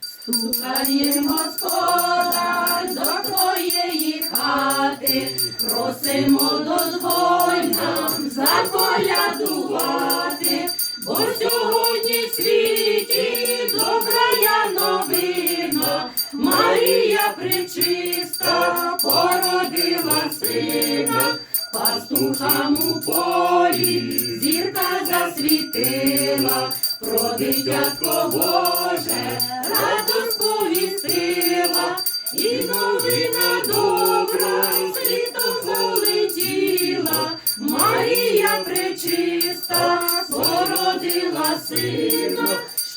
Стукаєм Господа до твоєї хати, просимо дозволь нам заколядувати, бо сьогодні в світі добрая новина, Марія пречиста породила сина, пастухам у полі зірка засвітила, про дитятко сина,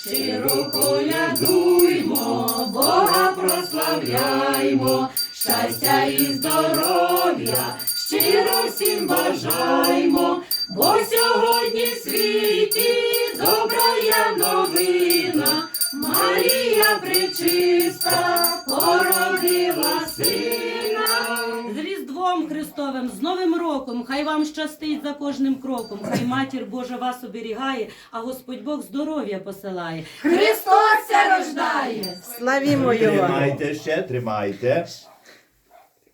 щиро колядуймо, Бога прославляймо, щастя і здоров'я, щиро всім бажаймо, бо сьогодні світі я новина, Марія пречиста Христовим, з Новим роком, хай вам щастить за кожним кроком, хай матір Божа вас оберігає, а Господь Бог здоров'я посилає. Христос ся рождає. Славімо його. Тримайте ще, тримайте.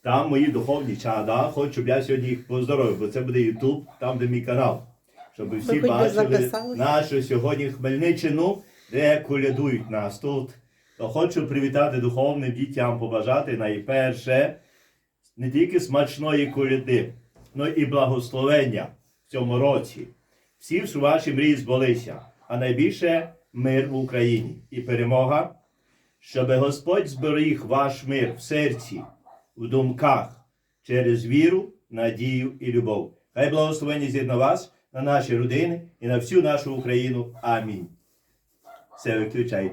Там мої духовні чада. Хочу, щоб я сьогодні їх поздоровив, бо це буде Ютуб, там де мій канал. Щоб всі бачили нашу сьогодні Хмельниччину, де колядують нас тут. То хочу привітати духовним дітям, побажати найперше не тільки смачної коляди, але і благословення в цьому році. Всі ж ваші мрії збулися, а найбільше мир в Україні і перемога щоб Господь зберіг ваш мир в серці, в думках через віру, надію і любов. Хай благословення з'єдна вас на наші родини і на всю нашу Україну. Амінь. Все виключайте.